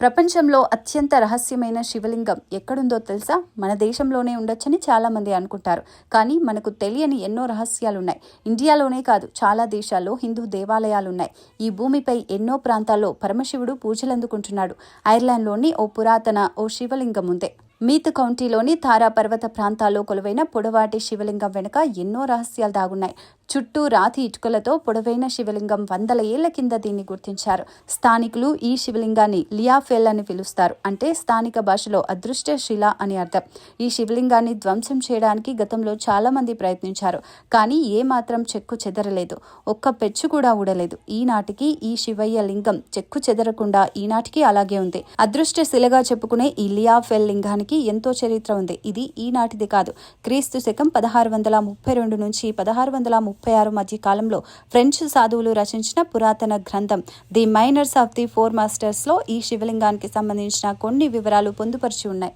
ప్రపంచంలో అత్యంత రహస్యమైన శివలింగం ఎక్కడుందో తెలుసా? మన దేశంలోనే ఉండొచ్చని చాలామంది అనుకుంటారు. కానీ మనకు తెలియని ఎన్నో రహస్యాలున్నాయి. ఇండియాలోనే కాదు చాలా దేశాల్లో హిందూ దేవాలయాలున్నాయి. ఈ భూమిపై ఎన్నో ప్రాంతాల్లో పరమశివుడు పూజలందుకుంటున్నాడు. ఐర్లాండ్లోని ఓ పురాతన ఓ శివలింగం ఉంది. మీత్ కౌంటీలోని తారా పర్వత ప్రాంతాల్లో కొలువైన పొడవాటి శివలింగం వెనుక ఎన్నో రహస్యాలు దాగున్నాయి. చుట్టూ రాతి ఇటుకలతో పొడవైన శివలింగం వందల ఏళ్ళ కింద దీన్ని గుర్తించారు. స్థానికులు ఈ శివలింగాన్ని లియాఫెల్ అని పిలుస్తారు. అంటే స్థానిక భాషలో అదృష్ట శిల అని అర్థం. ఈ శివలింగాన్ని ధ్వంసం చేయడానికి గతంలో చాలా మంది ప్రయత్నించారు. కానీ ఏ మాత్రం చెక్కు చెదరలేదు. ఒక్క పెచ్చు కూడా ఊడలేదు. ఈనాటికి ఈ శివయ్య లింగం చెక్కు చెదరకుండా ఈనాటికి అలాగే ఉంది. అదృష్ట శిలగా చెప్పుకునే ఈ లియాఫెల్ లింగానికి ఎంతో చరిత్ర ఉంది. ఇది ఈనాటిది కాదు. క్రీస్తు శకం పదహారు వందల ముప్పై రెండు నుంచి పదహారు వందల ముప్పై ముప్పై ఆరు మధ్య కాలంలో ఫ్రెంచ్ సాధువులు రచించిన పురాతన గ్రంథం. The minors of the four మాస్టర్స్లో ఈ శివలింగానికి సంబంధించిన కొన్ని వివరాలు పొందుపరిచి ఉన్నాయి.